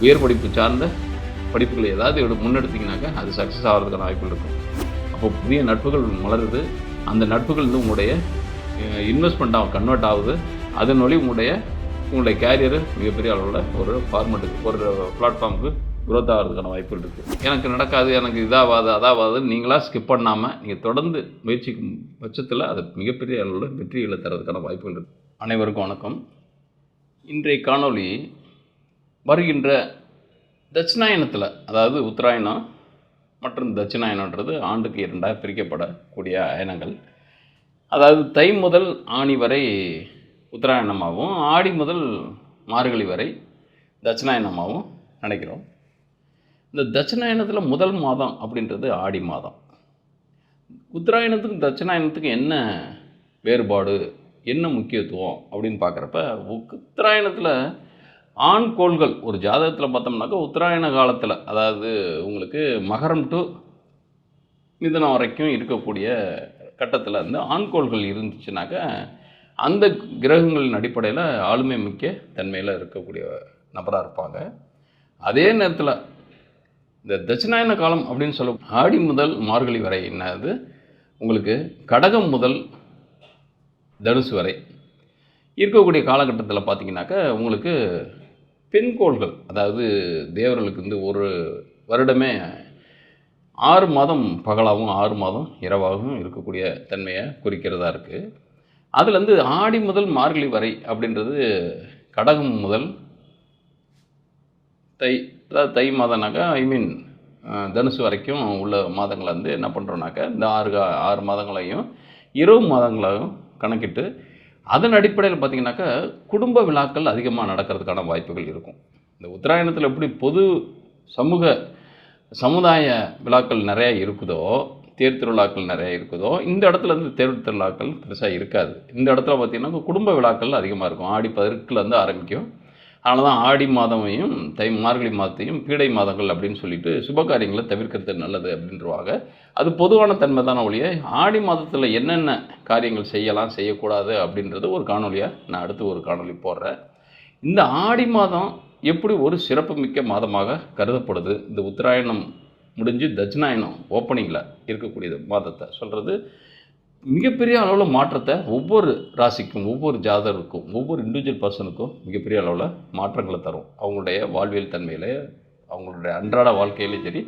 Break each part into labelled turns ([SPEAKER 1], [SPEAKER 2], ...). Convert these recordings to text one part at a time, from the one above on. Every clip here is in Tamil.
[SPEAKER 1] உயர் படிப்பு சார்ந்த படிப்புகளை ஏதாவது முன்னெடுத்தீங்கன்னாக்கா அது சக்ஸஸ் ஆகிறதுக்கான வாய்ப்புகள் இருக்கும். அப்போ புதிய நட்புகள் மலருது. அந்த நட்புகள் வந்து உங்களுடைய இன்வெஸ்ட்மெண்ட்டாக கன்வெர்ட் ஆகுது. அதன் வழி உங்களுடைய உங்களுடைய கேரியர் மிகப்பெரிய அளவில் ஒரு ஃபார்மெட்டுக்கு ஒரு பிளாட்ஃபார்முக்கு க்ரோத் ஆகிறதுக்கான வாய்ப்புகள் இருக்குது எனக்கு நடக்காது எனக்கு இதாகாது அதாகாது நீங்களாக ஸ்கிப் பண்ணாமல் நீங்கள் தொடர்ந்து முயற்சிக்கும் பட்சத்தில் அது மிகப்பெரிய அளவில் வெற்றிகளை தரதுக்கான வாய்ப்புகள் இருக்குது அனைவருக்கும் வணக்கம். இன்றைய காணொளி வருகின்ற தட்சிணாயனத்தில் அதாவது உத்தராயணம் மற்றும் தட்சிணாயனன்றது ஆண்டுக்கு இரண்டாக பிரிக்கப்படக்கூடிய அயனங்கள். அதாவது தை முதல் ஆணி வரை உத்தராயணமாகவும் ஆடி முதல் மார்கழி வரை தட்சிணாயனமாகவும் நினைக்கிறோம் இந்த தட்சிணாயனத்தில் முதல் மாதம் அப்படின்றது ஆடி மாதம். உத்தராயணத்துக்கும் தட்சிணாயனத்துக்கும் என்ன வேறுபாடு என்ன முக்கியத்துவம் அப்படின்னு பார்க்குறப்ப உத்தராயணத்தில் ஆண் கோள்கள் ஒரு ஜாதகத்தில் பார்த்தோம்னாக்கா உத்தராயண காலத்தில் அதாவது உங்களுக்கு மகரம் டு மிதனம் வரைக்கும் இருக்கக்கூடிய கட்டத்தில் வந்து ஆண்கோள்கள் இருந்துச்சுனாக்கா அந்த கிரகங்களின் அடிப்படையில் ஆளுமை முக்கிய தன்மையில் இருக்கக்கூடிய நபராக இருப்பாங்க. அதே நேரத்தில் இந்த தட்சிணாயன காலம் அப்படின்னு சொல்ல ஆடி முதல் மார்கழி வரை என்னது? உங்களுக்கு கடகம் முதல் தனுசு வரை இருக்கக்கூடிய காலகட்டத்தில் பார்த்தீங்கன்னாக்கா உங்களுக்கு பெண்கோள்கள் அதாவது தேவர்களுக்கு வந்து ஒரு வருடமே ஆறு மாதம் பகலாகவும் ஆறு மாதம் இரவாகவும் இருக்கக்கூடிய தன்மையை குறிக்கிறதா இருக்குது அதுலேருந்து ஆடி முதல் மார்கழி வரை அப்படின்றது கடகம் முதல் தை அதாவது தை மாதம்னாக்கா ஐ மீன் தனுசு வரைக்கும் உள்ள மாதங்களை வந்து என்ன பண்ணுறோன்னாக்கா இந்த ஆறு ஆறு மாதங்களையும் இரவு மாதங்களையும் கணக்கிட்டு அதன் அடிப்படையில் பார்த்திங்கனாக்கா குடும்ப விழாக்கள் அதிகமாக நடக்கிறதுக்கான வாய்ப்புகள் இருக்கும். இந்த உத்தராயணத்தில் எப்படி பொது சமூக சமுதாய விழாக்கள் நிறையா இருக்குதோ தேர் திருவிழாக்கள் நிறைய இருக்குதோ இந்த இடத்துல வந்து தேர் திருவிழாக்கள் பெருசாக இருக்காது. இந்த இடத்துல பார்த்திங்கன்னா குடும்ப விழாக்கள் அதிகமாக இருக்கும். ஆடி பதினெட்டுலேருந்து ஆரம்பிக்கும். அதனால தான் ஆடி மாதமையும் தை மார்கழி மாதத்தையும் பீடை மாதங்கள் அப்படின்னு சொல்லிட்டு சுப காரியங்களை தவிர்க்கிறது நல்லது அப்படின்றவாங்க அது பொதுவான தன்மை தானே ஒழிய ஆடி மாதத்தில் என்னென்ன காரியங்கள் செய்யலாம் செய்யக்கூடாது அப்படின்றது ஒரு காணொலியாக நான் அடுத்து ஒரு காணொலி போடுறேன். இந்த ஆடி மாதம் எப்படி ஒரு சிறப்புமிக்க மாதமாக கருதப்படுது? இந்த உத்தராயணம் முடிஞ்சு தட்சிணாயணம் ஓப்பனிங்கில் இருக்கக்கூடிய மாதத்தை சொல்கிறது மிகப்பெரிய அளவில் மாற்றத்தை ஒவ்வொரு ராசிக்கும் ஒவ்வொரு ஜாதகருக்கும் ஒவ்வொரு இண்டிவிஜுவல் பர்சனுக்கும் மிகப்பெரிய அளவில் மாற்றங்களை தரும். அவங்களுடைய வாழ்வியல் தன்மையில் அவங்களுடைய அன்றாட வாழ்க்கையிலையும் சரி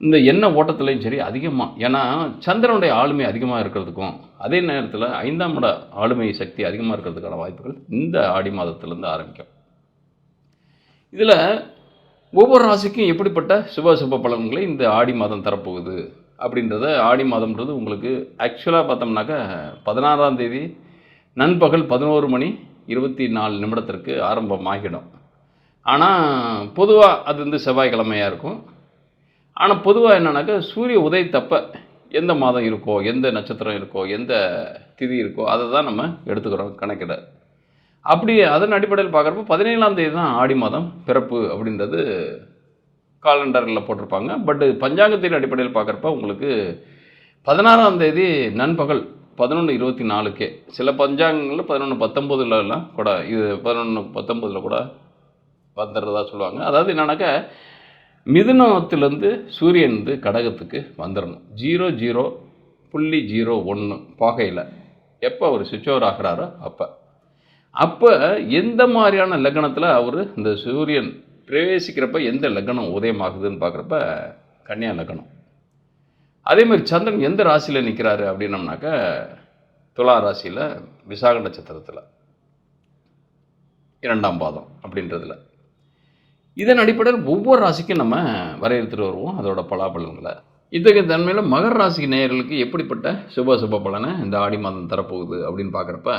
[SPEAKER 1] இந்த எண்ண ஓட்டத்துலேயும் சரி அதிகமாக ஏன்னா சந்திரனுடைய ஆளுமை அதிகமாக இருக்கிறதுக்கும் அதே நேரத்தில் ஐந்தாம் இட ஆளுமை சக்தி அதிகமாக இருக்கிறதுக்கான வாய்ப்புகள் இந்த ஆடி மாதத்துலேருந்து ஆரம்பிக்கும். இதில் ஒவ்வொரு ராசிக்கும் எப்படிப்பட்ட சுப சுப பலன்களை இந்த ஆடி மாதம் தரப்போகுது? அப்படின்றத ஆடி மாதம்ன்றது உங்களுக்கு ஆக்சுவலாக பார்த்தோம்னாக்கா பதினாறாம் தேதி நண்பகல் பதினோரு மணி இருபத்தி நாலு நிமிடத்திற்கு ஆரம்பமாகிடும். ஆனால் பொதுவாக அது வந்து செவ்வாய்க்கிழமையாக இருக்கும். ஆனால் பொதுவாக என்னன்னாக்கா சூரிய உதயத்தப்ப எந்த மாதம் இருக்கோ எந்த நட்சத்திரம் இருக்கோ எந்த திதி இருக்கோ அதை தான் நம்ம எடுத்துக்கிறோம் கணக்கிட. அப்படி அதன் அடிப்படையில் பார்க்குறப்ப பதினேழாம் தேதி தான் ஆடி மாதம் பிறப்பு அப்படின்றது காலண்டரில் போட்டிருப்பாங்க. பட்டு பஞ்சாங்கத்தின் அடிப்படையில் பார்க்குறப்ப உங்களுக்கு பதினாறாம் தேதி நண்பகல் பதினொன்று இருபத்தி நாலுக்கே. சில பஞ்சாங்கங்களில் பதினொன்று பத்தொம்போதுலலாம் கூட இது பதினொன்று பத்தொம்போதில் கூட வந்துடுறதா சொல்லுவாங்க. அதாவது என்னன்னாக்கா மிதுனத்திலேருந்து சூரியன் வந்து கடகத்துக்கு வந்துடணும் ஜீரோ ஜீரோ புள்ளி ஜீரோ ஒன்று பாகையில். எப்போ அவர் சுவிட்ச் ஓவர் ஆகிறாரோ அப்போ. அப்போ எந்த மாதிரியான லக்னத்தில் அவர் இந்த சூரியன் பிரவேசிக்கிறப்ப எந்த லக்னம் உதயமாகுதுன்னு பார்க்குறப்ப கன்னியா லக்னம். அதே மாதிரி சந்திரன் எந்த ராசியில் நிற்கிறாரு அப்படின்னம்னாக்க துலா ராசியில் விசாக நட்சத்திரத்தில். இரண்டாம் பாதம் அப்படின்றதுல. இதன் அடிப்படையில் ஒவ்வொரு ராசிக்கும் நம்ம வரையறுத்துட்டு வருவோம். அதோட பலாபலன்களை இத்தகைய தன்மையில் மகர ராசி நேயர்களுக்கு எப்படிப்பட்ட சுப சுப பலனை இந்த ஆடி மாதம் தரப்போகுது அப்படின்னு பார்க்குறப்ப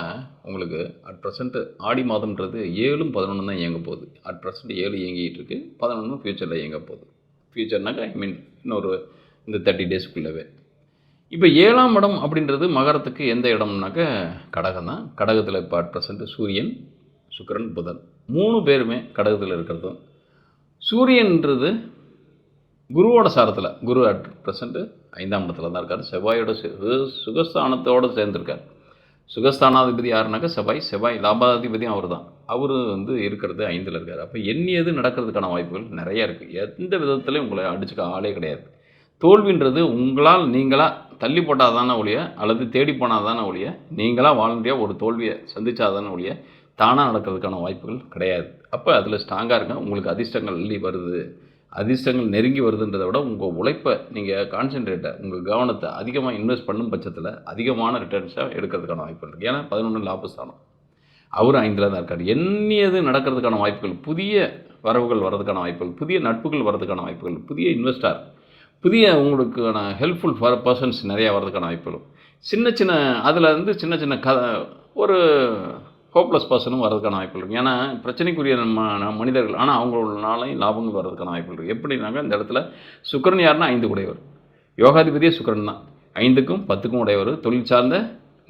[SPEAKER 1] உங்களுக்கு அட் ப்ரெசென்ட் ஆடி மாதம்ன்றது ஏழும் பதினொன்று தான் இயங்க போகுது. அட் ப்ரெசென்ட் ஏழு இயங்கிட்டு இருக்கு பதினொன்று ஃப்யூச்சரில் இயங்க போகுது. ஃப்யூச்சர்னாக்கா ஐ மீன் இன்னொரு இந்த தேர்ட்டி டேஸ்க்குள்ளவே இப்போ ஏழாம் இடம் அப்படின்றது மகரத்துக்கு எந்த இடம்னாக்க கடகம் தான். கடகத்தில் இப்போ அட் ப்ரெசென்ட் சூரியன் சுக்கிரன் புதன். மூணு பேருமே கடகத்தில் இருக்கிறதும். சூரியன்றது குருவோட சாரத்தில் குரு அட் ப்ரெசண்ட்டு ஐந்தாம் இடத்துல தான் இருக்கார். செவ்வாயோட சே- சு- சுகஸ்தானத்தோடு சேர்ந்துருக்கார். சுகஸ்தானாதிபதி யாருனாக்கா செவ்வாய் செவ்வாய் லாபாதிபதியும் அவர் தான் அவர் வந்து இருக்கிறது ஐந்தில் இருக்கார். அப்போ எண்ணியது நடக்கிறதுக்கான வாய்ப்புகள் நிறைய இருக்குது எந்த விதத்துலையும் உங்களை அடிச்சுக்க ஆளே கிடையாது. தோல்வின்றது உங்களால் நீங்களாக தள்ளி போட்டால் தானே ஒழிய அல்லது தேடி போனால் தானே ஒழிய நீங்களாக வாலண்டியாக ஒரு தோல்வியை சந்திச்சாதானே ஒழிய தானாக நடக்கிறதுக்கான வாய்ப்புகள் கிடையாது. அப்போ அதில் ஸ்ட்ராங்காக இருங்க. உங்களுக்கு அதிர்ஷ்டங்கள் அள்ளி வருது. அதிர்ஷ்டங்கள் நெருங்கி வருதுன்றதை விட உங்கள் உழைப்பை நீங்கள் கான்சென்ட்ரேட்டை உங்கள் கவனத்தை அதிகமாக இன்வெஸ்ட் பண்ணும் பட்சத்தில் அதிகமான ரிட்டர்ன்ஸாக எடுக்கிறதுக்கான வாய்ப்புகள் இருக்குது ஏன்னா பதினொன்று லாபஸ்தானம். அவர் ஐந்தில் தான் இருக்கார். எண்ணியது நடக்கிறதுக்கான வாய்ப்புகள் புதிய வரவுகள் வர்றதுக்கான வாய்ப்புகள் புதிய நட்புகள் வர்றதுக்கான வாய்ப்புகள் புதிய இன்வெஸ்டார் புதிய உங்களுக்கான ஹெல்ப்ஃபுல் ஃபார் பர்சன்ஸ் நிறையா வர்றதுக்கான வாய்ப்புகளும் சின்ன சின்ன அதில் இருந்து சின்ன சின்ன க ஒரு ஹோப்லெஸ் பர்சனும் வரதுக்கான வாய்ப்பு இருக்குது ஏன்னா பிரச்சனைக்குரிய மனிதர்கள் ஆனால் அவங்களாலையும் லாபங்கள் வர்றதுக்கான வாய்ப்பு இருக்குது எப்படின்னாக்கா இந்த இடத்துல சுக்கரன் யாருன்னா ஐந்து உடையவர். யோகாதிபதியே சுக்கரன் தான். ஐந்துக்கும் பத்துக்கும் உடையவர். தொழில் சார்ந்த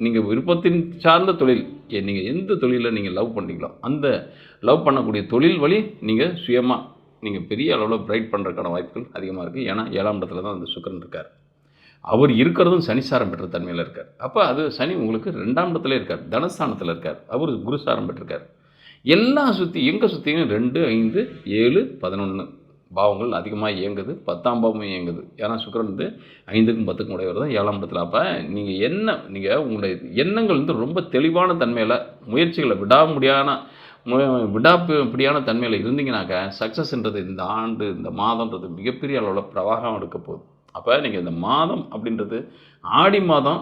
[SPEAKER 1] நீங்கள் விருப்பத்தின் சார்ந்த தொழில் நீங்கள் எந்த தொழிலில் நீங்கள் லவ் பண்ணுறீங்களோ அந்த லவ் பண்ணக்கூடிய தொழில் வழி நீங்கள் சுயமாக நீங்கள் பெரிய அளவில் பிரைட் பண்ணுறதுக்கான வாய்ப்புகள் அதிகமாக இருக்குது ஏன்னா ஏழாம் இடத்துல தான் அந்த சுக்கரன் இருக்கார். அவர் இருக்கிறதும் சனிசாரம் பெற்ற தன்மையில் இருக்கார். அப்போ அது சனி உங்களுக்கு ரெண்டாம் இடத்துல இருக்கார் தனஸ்தானத்தில் இருக்கார். அவர் குருசாரம் பெற்றிருக்கார். எல்லாம் சுற்றி எங்கே சுற்றியும் ரெண்டு ஐந்து ஏழு பதினொன்று பாவங்கள் அதிகமாக இயங்குது. பத்தாம் பாவமும் இயங்குது. ஏன்னா சுக்கரன் வந்து ஐந்துக்கும் பத்துக்கும் உடையவர் தான் ஏழாம் இடத்துல. அப்போ நீங்கள் என்ன நீங்கள் உங்களுடைய எண்ணங்கள் வந்து ரொம்ப தெளிவான தன்மையில் முயற்சிகளை விடாமுடியான விடாப்பிடியான தன்மையில் இருந்தீங்கனாக்க சக்ஸஸ்ன்றது இந்த ஆண்டு இந்த மாதம்ன்றது மிகப்பெரிய அளவில் பிரவாகம் எடுக்க போகுது. அப்போ நீங்கள் இந்த மாதம் அப்படின்றது ஆடி மாதம்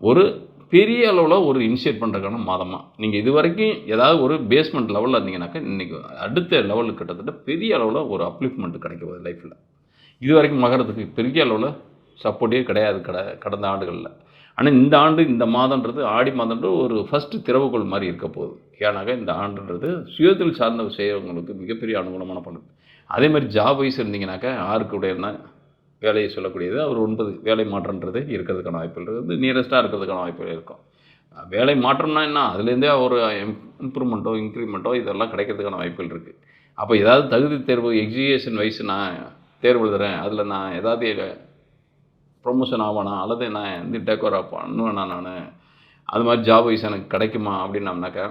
[SPEAKER 1] ஒரு பெரிய அளவில் ஒரு இனிஷியேட் பண்ணுறதுக்கான மாதமாக நீங்கள் இது வரைக்கும் ஏதாவது ஒரு பேஸ்மெண்ட் லெவலில் இருந்தீங்கன்னாக்கா இன்றைக்கி அடுத்த லெவலுக்கு கிட்டத்தட்ட பெரிய அளவில் ஒரு அப்ளிப்மெண்ட் கிடைக்க போகுது லைஃப்பில் இது வரைக்கும் மகரத்துக்கு பெரிய அளவில் சப்போர்ட்டே கிடையாது கட கடந்த ஆண்டுகளில். ஆனால் இந்த ஆண்டு இந்த மாதன்றது ஆடி மாதன்றது ஒரு ஃபஸ்ட்டு திறவுகோள் மாதிரி இருக்க போகுது. ஏன்னாக்கா இந்த ஆண்டுன்றது சுயத்தில் சார்ந்த செய்கிறவங்களுக்கு மிகப்பெரிய அனுகூலமான பண்ணுது அதே மாதிரி ஜாப் வைஸ் இருந்தீங்கன்னாக்கா ஆறுக்கு உடையனா வேலையை சொல்லக்கூடியது. அவர் ஒன்பது வேலை மாற்றன்றது இருக்கிறதுக்கான வாய்ப்புகள் இருக்குது. நியரஸ்ட்டாக இருக்கிறதுக்கான வாய்ப்புகள் இருக்கும். வேலை மாற்றம்னா என்ன? அதுலேருந்தே ஒரு இம்ப்ரூவ்மெண்ட்டோ இன்க்ரிமெண்ட்டோ இதெல்லாம் கிடைக்கிறதுக்கான வாய்ப்புகள் இருக்குது அப்போ ஏதாவது தகுதி தேர்வு எக்ஸிகேஷன் வயசு நான் தேர்வு எழுதுறேன். அதில் நான் ஏதாவது ப்ரொமோஷன் ஆவானா? அல்லது நான் வந்து டேக் பண்ணுவேண்ணா பண்ணுவேனா நான்? அது மாதிரி ஜாப் வைஸ் எனக்கு கிடைக்குமா? அப்படின்னம்னாக்கா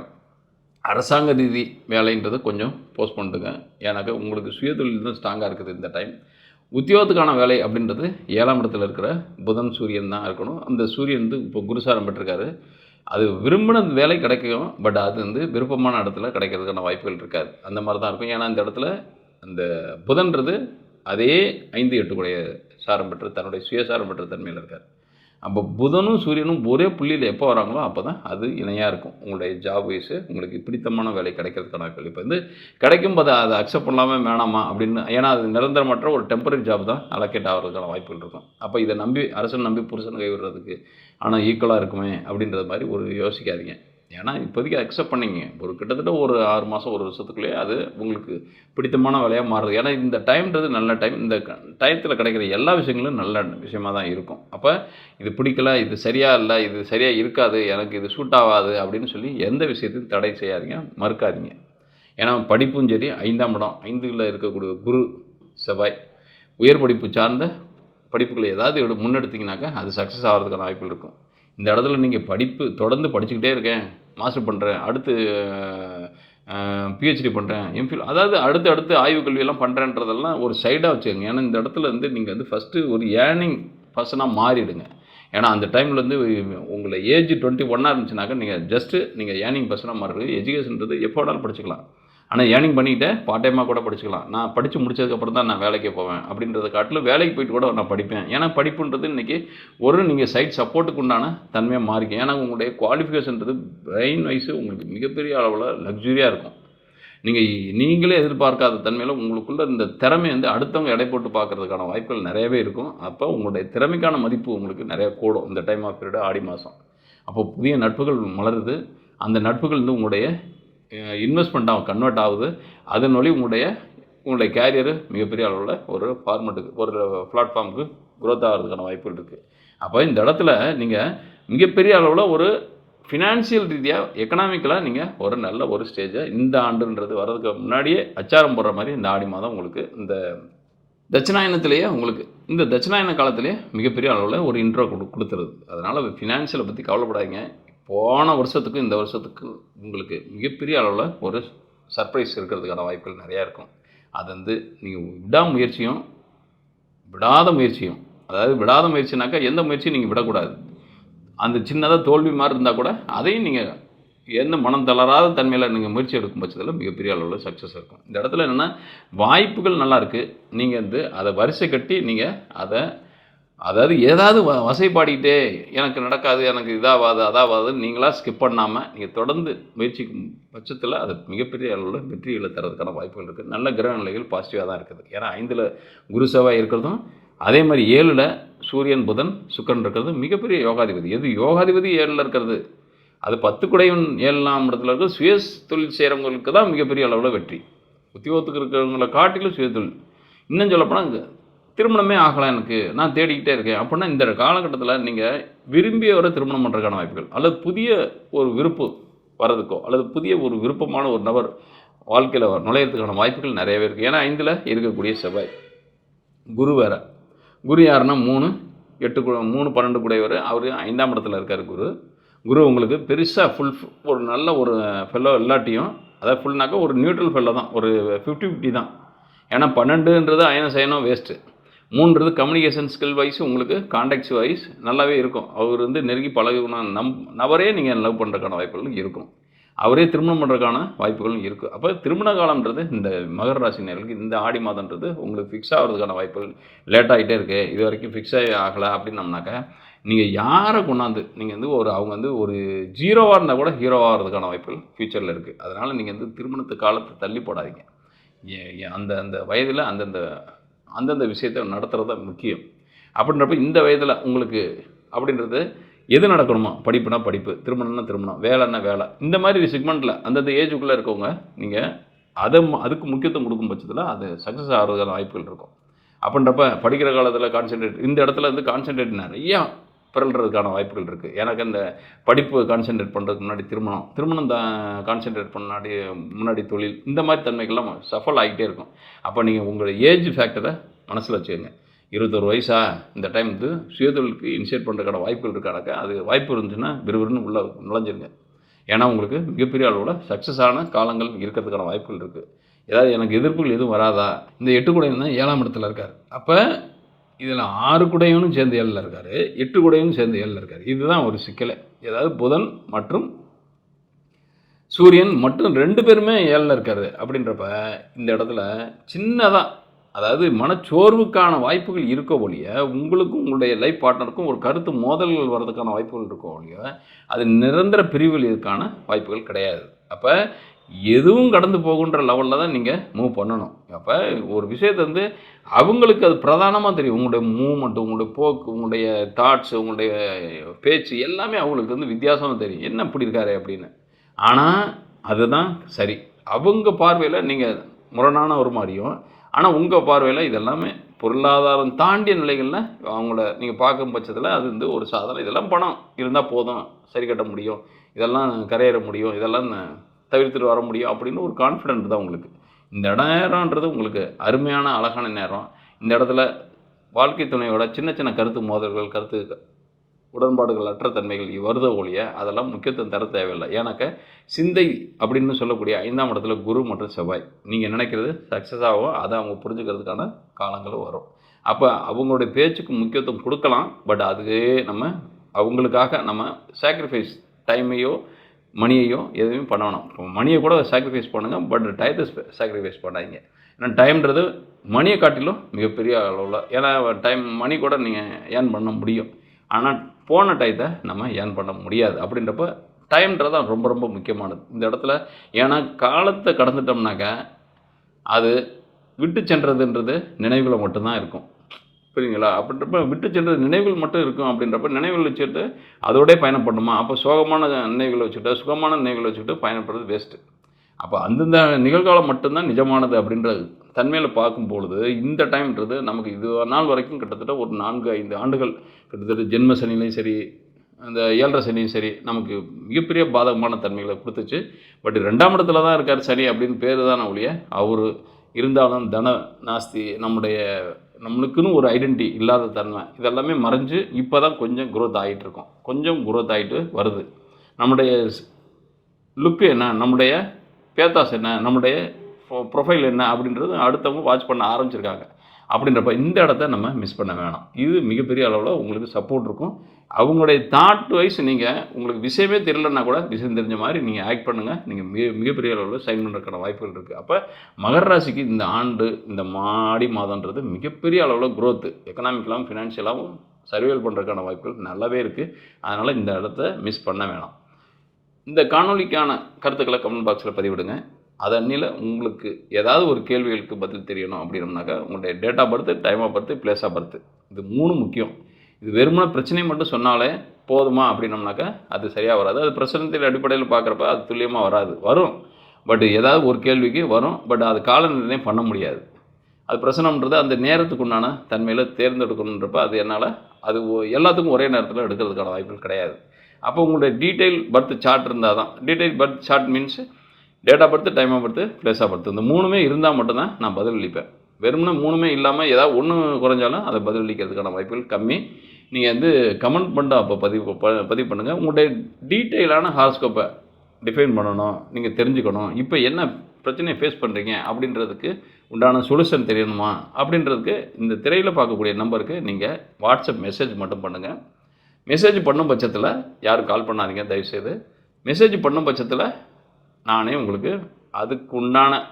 [SPEAKER 1] அரசாங்க ரீதி வேலைன்றது கொஞ்சம் போஸ்ட் பண்ணுங்க. ஏன்னாக்கா உங்களுக்கு சுயதொழில் தான் ஸ்ட்ராங்காக இருக்குது இந்த டைம் உத்தியோகத்துக்கான வேலை அப்படின்றது ஏழாம் இடத்துல இருக்கிற புதன் சூரியன் தான் இருக்கணும். அந்த சூரியன் வந்து இப்போ குருசாரம் பெற்றிருக்காரு. அது விரும்பின வேலை கிடைக்கும். பட் அது வந்து விருப்பமான இடத்துல கிடைக்கிறதுக்கான வாய்ப்புகள் இருக்காது. அந்த மாதிரி தான் இருக்கும். ஏன்னா இந்த இடத்துல அந்த புதன்றது அதே ஐந்து எட்டுக்குடைய சாரம் பெற்று தன்னுடைய சுயசாரம் பெற்ற தன்மையில் இருக்கார். அப்போ புதனும் சூரியனும் ஒரே புள்ளியில் எப்போ வராங்களோ அப்போ தான் அது இணையாக இருக்கும். உங்களுடைய ஜாப் வைஸு உங்களுக்கு பிடித்தமான வேலை கிடைக்கிறதுக்கான வாய்ப்புகள். இப்போ வந்து கிடைக்கும் போது அதை அக்செப்ட் பண்ணலாமல் வேணாமா அப்படின்னு ஏன்னா அது நிரந்தரமற்ற ஒரு டெம்பரரி ஜாப் தான் அலோகேட் ஆகிறதுக்கான வாய்ப்புகள் இருக்கும். அப்போ இதை நம்பி அரசன் நம்பி புருஷன் கைவிடுறதுக்கு ஆனால் ஈக்குவலாக இருக்குமே அப்படின்றது மாதிரி ஒரு யோசிக்காதீங்க. ஏன்னா இப்போதைக்கு அக்செப்ட் பண்ணிங்க. ஒரு கிட்டத்தட்ட ஒரு ஆறு மாதம் ஒரு வருஷத்துக்குள்ளேயே அது உங்களுக்கு பிடித்தமான வேலையாக மாறுது. ஏன்னா இந்த டைம்ன்றது நல்ல டைம். இந்த டயத்தில் கிடைக்கிற எல்லா விஷயங்களும் நல்ல விஷயமாக தான் இருக்கும். அப்போ இது பிடிக்கல இது சரியாக இல்லை இது சரியாக இருக்காது எனக்கு இது சூட் ஆகாது அப்படின்னு சொல்லி எந்த விஷயத்தையும் தடை செய்யாதீங்க. மறுக்காதீங்க. ஏன்னா படிப்பும் சரி ஐந்தாம் இடம் ஐந்துகளில் இருக்கக்கூடிய குரு செவ்வாய் உயர் படிப்பு சார்ந்த படிப்புகளை ஏதாவது முன்னெடுத்தீங்கனாக்கா அது சக்ஸஸ் ஆகிறதுக்கான வாய்ப்புகள் இருக்கும். இந்த இடத்துல நீங்கள் படிப்பு தொடர்ந்து படிச்சுக்கிட்டே இருக்கேன். மாஸ்டர் பண்ணுறேன் அடுத்து பிஹெச்டி பண்ணுறேன் எம்ஃபில் அதாவது அடுத்து அடுத்து ஆய்வு கல்வியெல்லாம் பண்ணுறேன்றதெல்லாம் ஒரு சைடாக வச்சுக்கோங்க. ஏன்னா இந்த இடத்துல வந்து நீங்கள் வந்து ஃபஸ்ட்டு ஒரு ஏர்னிங் பர்சனாக மாறிடுங்க. ஏன்னா அந்த டைமில் வந்து உங்களை ஏஜ் டுவெண்ட்டி ஒன்னாக இருந்துச்சுனாக்கா நீங்கள் ஜஸ்ட்டு நீங்கள் ஏர்னிங் பர்சனாக மாறுறது எஜுகேஷன்றது எப்போ வேணாலும் படிச்சுக்கலாம். ஆனால் ஏர்னிங் பண்ணிக்கிட்டே பார்ட் டைமாக கூட படிச்சுக்கலாம். நான் படித்து முடிச்சதுக்கப்புறம் தான் நான் வேலைக்கு போவேன். அப்படின்றத காட்டிலும் வேலைக்கு போயிட்டு கூட நான் படிப்பேன். ஏன்னா படிப்புன்றது இன்றைக்கி ஒரு நீங்கள் சைட் சப்போர்ட்டுக்கு உண்டான தன்மையாக மாறிக்கும். ஏன்னா உங்களுடைய குவாலிஃபிகேஷன்றது பிரெயின் வைஸு உங்களுக்கு மிகப்பெரிய அளவில் லக்ஸுரியாக இருக்கும். நீங்கள் நீங்களே எதிர்பார்க்காத தன்மையில் உங்களுக்குள்ள இந்த திறமை வந்து அடுத்தவங்க எடை போட்டு பார்க்கறதுக்கான வாய்ப்புகள் நிறையவே இருக்கும். அப்போ உங்களுடைய திறமைக்கான மதிப்பு உங்களுக்கு நிறைய கூடும். இந்த டைம் ஆஃப் பீரியட் ஆடி மாதம் அப்போ புதிய நட்புகள் மலருது. அந்த நட்புகள் வந்து உங்களுடைய இன்வெஸ்ட்மெண்ட்டாக கன்வெர்ட் ஆகுது. அதன் வழி உங்களுடைய உங்களுடைய கேரியர் மிகப்பெரிய அளவில் ஒரு ஃபார்மெட்டுக்கு ஒரு பிளாட்ஃபார்முக்கு க்ரோத் ஆகிறதுக்கான வாய்ப்புகள் இருக்குது அப்போ இந்த இடத்துல நீங்கள் மிகப்பெரிய அளவில் ஒரு ஃபினான்ஷியல் ரீதியாக எக்கனாமிக்கலாக நீங்கள் ஒரு நல்ல ஒரு ஸ்டேஜை இந்த ஆண்டுன்றது வர்றதுக்கு முன்னாடியே அச்சாரம் போடுற மாதிரி இந்த ஆடி மாதம் உங்களுக்கு இந்த தட்சிணாயனத்திலேயே உங்களுக்கு இந்த தட்சிணாயன காலத்திலேயே மிகப்பெரிய அளவில் ஒரு இன்ட்ரோ கொடு கொடுத்துருது. அதனால் ஃபினான்ஷியலை பற்றி கவலைப்படாதீங்க. போன வருஷத்துக்கும் இந்த வருஷத்துக்கும் உங்களுக்கு மிகப்பெரிய அளவில் ஒரு சர்ப்ரைஸ் இருக்கிறதுக்கான வாய்ப்புகள் நிறையா இருக்கும். அது வந்து நீங்கள் விடாமுயற்சியும் விடாத முயற்சியும் அதாவது விடாத முயற்சினாக்கா எந்த முயற்சியும் நீங்கள் விடக்கூடாது. அந்த சின்னதாக தோல்வி மாதிரி இருந்தால் கூட அதையும் நீங்கள் எந்த மனம் தளராத தன்மையில் நீங்கள் முயற்சி எடுக்கும் பட்சத்தில் மிகப்பெரிய அளவில் சக்ஸஸ் இருக்கும். இந்த இடத்துல என்னென்னா வாய்ப்புகள் நல்லாயிருக்கு நீங்கள் வந்து அதை வரிசை கட்டி நீங்கள் அதை அதாவது ஏதாவது வ வசைப்பாடிக்கிட்டே எனக்கு நடக்காது எனக்கு இதாகாது அதாகாதுன்னு நீங்களாக ஸ்கிப் பண்ணாமல் நீங்கள் தொடர்ந்து முயற்சிக்கும் பட்சத்தில் அது மிகப்பெரிய அளவில் வெற்றிகளை தரதுக்கான வாய்ப்புகள் இருக்குது நல்ல கிரக நிலைகள் பாசிட்டிவாக தான் இருக்குது. ஏன்னா ஐந்தில் குரு செவ்வாய் இருக்கிறதும் அதே மாதிரி ஏழில் சூரியன் புதன் சுக்கரன் இருக்கிறது மிகப்பெரிய யோகாதிபதி. எது யோகாதிபதி ஏழில் இருக்கிறது? அது பத்து குடையும் ஏழாம் இடத்துல இருக்கிற சுய தொழில் செய்கிறவங்களுக்கு தான் மிகப்பெரிய அளவில் வெற்றி. உத்தியோகத்துக்கு இருக்கிறவங்கள காட்டிலும் சுய தொழில் இன்னும் சொல்லப்போனால் திருமணமே ஆகலாம் எனக்கு. நான் தேடிக்கிட்டே இருக்கேன். அப்படின்னா இந்த காலகட்டத்தில் நீங்கள் விரும்பியவரை திருமணம் பண்ணுறதுக்கான வாய்ப்புகள் அல்லது புதிய ஒரு விருப்பு வர்றதுக்கோ அல்லது புதிய ஒரு விருப்பமான ஒரு நபர் வாழ்க்கையில் நுழையிறதுக்கான வாய்ப்புகள் நிறையவே இருக்குது ஏன்னா ஐந்தில் இருக்கக்கூடிய செவ்வாய். குரு வேற. குரு யாருன்னா மூணு எட்டு கு- மூணு பன்னெண்டு கூடையவர். அவர் ஐந்தாம் இடத்துல இருக்கார் குரு. குரு உங்களுக்கு பெருசாக ஃபுல் ஒரு நல்ல ஒரு ஃபெல்லோ இல்லாட்டியும் அதாவது ஃபுல்னாக்கா ஒரு நியூட்ரல் ஃபெல்லோ தான். ஒரு ஃபிஃப்டி ஃபிஃப்டி தான். ஏன்னா பன்னெண்டுன்றது அயனம் செய்யணும் வேஸ்ட்டு மூன்றது கம்யூனிகேஷன் ஸ்கில் வைஸ் உங்களுக்கு கான்டாக்ட்ஸ் வைஸ் நல்லாவே இருக்கும். அவர் வந்து நெருங்கி பழகணும் நம் நபரே நீங்கள் லவ் பண்ணுறதுக்கான வாய்ப்புகள் இருக்கும். அவரே திருமணம் பண்ணுறதுக்கான வாய்ப்புகளும் இருக்குது அப்போ திருமண காலம்ன்றது இந்த மகர ராசினியர்களுக்கு இந்த ஆடி மாதம்ன்றது உங்களுக்கு ஃபிக்ஸ் ஆகிறதுக்கான வாய்ப்புகள் லேட் ஆகிட்டே இருக்குது இது வரைக்கும் ஃபிக்ஸ் ஆகி ஆகலை அப்படின்னம்னாக்கா நீங்கள் யாரை கொண்டாந்து நீங்கள் வந்து ஒரு அவங்க வந்து ஒரு ஜீரோவாக இருந்தால் கூட ஹீரோவாகிறதுக்கான வாய்ப்புகள் ஃப்யூச்சரில் இருக்குது அதனால் நீங்கள் வந்து திருமணத்து காலத்தை தள்ளி போடாதீங்க. ஏ- அந்த அந்த வயதில் அந்தந்த அந்தந்த விஷயத்தை நடத்துகிறது தான் முக்கியம். அப்படின்றப்ப இந்த வயதில் உங்களுக்கு அப்படின்றது எது நடக்கணுமோ படிப்புனா படிப்பு திருமணம்னா திருமணம் வேலைன்னா வேலை. இந்த மாதிரி செக்மெண்ட்டில் அந்தந்த ஏஜுக்குள்ளே இருக்கவங்க நீங்கள் அதை அதுக்கு முக்கியத்துவம் கொடுக்கும் பட்சத்தில் அது சக்ஸஸ் ஆகிறதுக்கான வாய்ப்புகள் இருக்கும். அப்படின்றப்ப படிக்கிற காலத்தில் கான்சென்ட்ரேட் இந்த இடத்துல வந்து கான்சென்ட்ரேட் நிறையா பிறல்றதுக்கான வாய்ப்புகள் இருக்குது எனக்கு இந்த படிப்பு கான்சென்ட்ரேட் பண்ணுறதுக்கு முன்னாடி திருமணம். திருமணம் தான் கான்சென்ட்ரேட் முன்னாடி முன்னாடி தொழில் இந்த மாதிரி தன்மைகள்லாம் சஃபல் ஆகிட்டே இருக்கும். அப்போ நீங்கள் உங்களோட ஏஜ் ஃபேக்டரை மனசில் வச்சுக்கோங்க. இருபத்தொரு வயசா இந்த டைம் வந்து சுயதொழிலுக்கு இனிஷியேட் பண்ணுறதுக்கான வாய்ப்புகள் இருக்கானாக்கா அது வாய்ப்பு இருந்துச்சுன்னா விறுவிறுன்னு உள்ளே நுழைஞ்சிருங்க. ஏன்னா உங்களுக்கு மிகப்பெரிய அளவில் சக்ஸஸ் ஆன காலங்கள் இருக்கிறதுக்கான வாய்ப்புகள் இருக்குது ஏதாவது எனக்கு எதிர்ப்புகள் எதுவும் வராதா? இந்த எட்டு குடையன் தான் ஏழாம் இடத்துல இருக்கார். அப்போ இதில் ஆறு குடையனும் சேர்ந்து ஏழில் இருக்கார் எட்டு குடையவனும் சேர்ந்து ஏழில் இருக்கார். இதுதான் ஒரு சிக்கலை. ஏதாவது புதன் மற்றும் சூரியன் மற்றும் ரெண்டு பேருமே ஏழில் இருக்காரு அப்படின்றப்ப இந்த இடத்துல சின்னதாக அதாவது மனச்சோர்வுக்கான வாய்ப்புகள் இருக்க ஒழிய உங்களுக்கும் உங்களுடைய லைஃப் பார்ட்னருக்கும் ஒரு கருத்து மோதல்கள் வர்றதுக்கான வாய்ப்புகள் இருக்க ஒழிய அது நிரந்தர பிரிவுகள் இதுக்கான வாய்ப்புகள் கிடையாது. அப்போ எதுவும் கடந்து போகுன்ற லெவலில் தான் நீங்கள் மூவ் பண்ணணும். அப்போ ஒரு விஷயத்தை வந்து அவங்களுக்கு அது பிரதானமாக தெரியும். உங்களுடைய மூமெண்ட் உங்களுடைய போக்கு உங்களுடைய தாட்ஸ் உங்களுடைய பேச்சு எல்லாமே அவங்களுக்கு வந்து வித்தியாசமாக தெரியும். என்ன இப்படி இருக்காரு அப்படின்னு. ஆனால் அதுதான் சரி. அவங்க பார்வையில் நீங்கள் முரணான ஒரு மாதிரியும் ஆனால் உங்கள் பார்வையில் இதெல்லாமே பொருளாதாரம் தாண்டிய நிலைகளில் அவங்கள நீங்கள் பார்க்கும் பட்சத்தில் அது வந்து ஒரு சாதனை. இதெல்லாம் பணம் இருந்தால் போதும். சரி கட்ட முடியும். இதெல்லாம் கரையேற முடியும். இதெல்லாம் தவிர்த்துட்டு வர முடியும் அப்படின்னு ஒரு கான்ஃபிடென்ட் தான் உங்களுக்கு. இந்த நேரம்ன்றது உங்களுக்கு அருமையான அழகான நேரம். இந்த இடத்துல வாழ்க்கை துணையோட சின்ன சின்ன கருத்து மோதல்கள் கருத்து உடன்பாடுகள் அற்ற தன்மைகள் வருத ஒழிய அதெல்லாம் முக்கியத்துவம் தர தேவையில்லை. ஏன்னாக்க சிந்தை அப்படின்னு சொல்லக்கூடிய ஐந்தாம் இடத்துல குரு மற்றும் செவ்வாய். நீங்கள் நினைக்கிறது சக்ஸஸ் ஆகும் அதை அவங்க புரிஞ்சுக்கிறதுக்கான காலங்களும் வரும். அப்போ அவங்களுடைய பேச்சுக்கு முக்கியத்துவம் கொடுக்கலாம். பட் அதுவே நம்ம அவங்களுக்காக நம்ம சாக்ரிஃபைஸ் டைமையோ மணியையோ எதுவுமே பண்ண வேணாம். இப்போ மணியை கூட சாக்ரிஃபைஸ் பண்ணுங்கள் பட் டயத்தை சாக்ரிஃபைஸ் பண்ணாதீங்க. ஏன்னா டைம்ன்றது மணியை காட்டிலும் மிகப்பெரிய அளவில் ஏன்னா டைம் மணி கூட நீங்கள் ஏர்ன் பண்ண முடியும். ஆனால் போன டயத்தை நம்ம ஏர்ன் பண்ண முடியாது. அப்படின்றப்ப டைம்ன்றது தான் ரொம்ப ரொம்ப முக்கியமானது. இந்த இடத்துல ஏன்னா காலத்தை கடந்துட்டோம்னாக்க அது விட்டு சென்றதுன்றது நினைவில் மட்டும்தான் இருக்கும். புரியுங்களா அப்படின்றப்ப விட்டு சென்ற நினைவுகள் மட்டும் இருக்கும் அப்படின்றப்ப நினைவுகள் வச்சுட்டு அதோடய பயணம் பண்ணுமா அப்போ சோகமான நினைவுகளை வச்சுக்கிட்டு சுகமான நினைவுகளை வச்சுக்கிட்டு பயணப்படுறது வேஸ்ட்டு அப்போ அந்தந்த நிகழ்காலம் மட்டும்தான் நிஜமானது அப்படின்றது தன்மையில் பார்க்கும் பொழுது இந்த டைம்ன்றது நமக்கு இது நாள் வரைக்கும் கிட்டத்தட்ட ஒரு நான்கு ஐந்து ஆண்டுகள். கிட்டத்தட்ட ஜென்ம சனிலையும் சரி அந்த ஏழரை சனியும் சரி நமக்கு மிகப்பெரிய பாதகமான தன்மைகளை கொடுத்துச்சு. பட் ரெண்டாம் இடத்துல தான் இருக்கார் சனி அப்படின்னு பேர் தான் ஒழிய அவர் இருந்தாலும் தன நாஸ்தி நம்முடைய நம்மளுக்குன்னு ஒரு ஐடென்டி இல்லாத தன்மை. இதெல்லாமே மறைஞ்சு இப்போ தான் கொஞ்சம் குரோத் ஆகிட்டுருக்கோம் கொஞ்சம் குரோத் ஆகிட்டு வருது. நம்முடைய லுக்கு என்ன? நம்முடைய பேத்தாஸ் என்ன? நம்முடைய ப்ரொஃபைல் என்ன? அப்படின்றது அடுத்தவங்க வாட்ச் பண்ண ஆரம்பிச்சிருக்காங்க. அப்படின்றப்ப இந்த இடத்த நம்ம மிஸ் பண்ண வேணாம். இது மிகப்பெரிய அளவில் உங்களுக்கு சப்போர்ட் இருக்கும். அவங்களுடைய தாட் வைஸ் நீங்கள் உங்களுக்கு விஷயமே தெரியலன்னா கூட விஷயம் தெரிஞ்ச மாதிரி நீங்கள் ஆக்ட் பண்ணுங்கள் நீங்கள் மிக மிகப்பெரிய அளவில் சைன் பண்ணுறதுக்கான வாய்ப்புகள் இருக்குது அப்போ மகர ராசிக்கு இந்த ஆண்டு இந்த மாடி மாதன்றது மிகப்பெரிய அளவில் க்ரோத்து எக்கனாமிக்கலாகவும் ஃபினான்ஷியலாகவும் சர்வேல் பண்ணுறதுக்கான வாய்ப்புகள் நல்லாவே இருக்குது அதனால் இந்த இடத்த மிஸ் பண்ண வேணாம். இந்த காணொலிக்கான கருத்துக்களை கமெண்ட் பாக்ஸில் பதிவிடுங்க. அதன்னில உங்களுக்கு ஏதாவது ஒரு கேள்விகளுக்கு பதில் தெரியணும் அப்படின்னம்னாக்கா உங்களுடைய date of birth time of birth place of birth இது மூணு முக்கியம். இது வெறுமன பிரச்சனை மட்டும் சொன்னாலே போதுமா அப்படின்னோம்னாக்கா அது சரியாக வராது. அது பிரச்சனத்தின் அடிப்படையில் பார்க்குறப்ப அது துல்லியமாக வராது. வரும். பட் ஏதாவது ஒரு கேள்விக்கு வரும். பட் அது கால நிர்ணயம் பண்ண முடியாது. அது பிரச்சனைன்றது அந்த நேரத்துக்கு உண்டான தன்மையில் தேர்ந்தெடுக்கணுன்றப்ப அது என்னால் அது ஒ- எல்லாத்துக்கும் ஒரே நேரத்தில் எடுக்கிறதுக்கான வாய்ப்புகள் கிடையாது. அப்போ உங்களுடைய டீட்டெயில் பர்த் சார்ட் இருந்தால் தான். Detail birth chart means date of birth time of birth place of birth இந்த மூணுமே இருந்தால் மட்டும்தான் நான் பதில் அளிப்பேன் மூணுமே இல்லாமல் ஏதாவது ஒன்று குறைஞ்சாலும் அதை பதிலளிக்கிறதுக்கான வாய்ப்புகள் கம்மி. நீங்கள் வந்து கமெண்ட் பண்ணிட்டு அப்போ பதிவு ப- பதிவு பண்ணுங்கள் உங்களுடைய டீட்டெயிலான ஹார்ஸ்கோப்பை டிஃபைன் பண்ணணும் நீங்கள் தெரிஞ்சுக்கணும். இப்போ என்ன பிரச்சனையை ஃபேஸ் பண்ணுறீங்க அப்படின்றதுக்கு உண்டான சொல்யூஷன் தெரியணுமா? அப்படின்றதுக்கு இந்த திரையில் பார்க்கக்கூடிய நம்பருக்கு நீங்கள் வாட்ஸ்அப் மெசேஜ் மட்டும் பண்ணுங்கள் மெசேஜ் பண்ணும் பட்சத்தில் யாரும் கால் பண்ணாதீங்க தயவுசெய்து. மெசேஜ் பண்ணும் பட்சத்தில் நானே உங்களுக்கு அதுக்கு உண்டான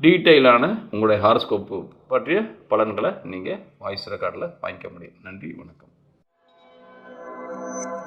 [SPEAKER 1] டீட்டெயிலான உங்களுடைய ஹாரோஸ்கோப்பு பற்றிய பலன்களை நீங்கள் வாய்ஸ் ரெக்கார்டில் வாங்கிக்க முடியும். நன்றி வணக்கம். Thank you.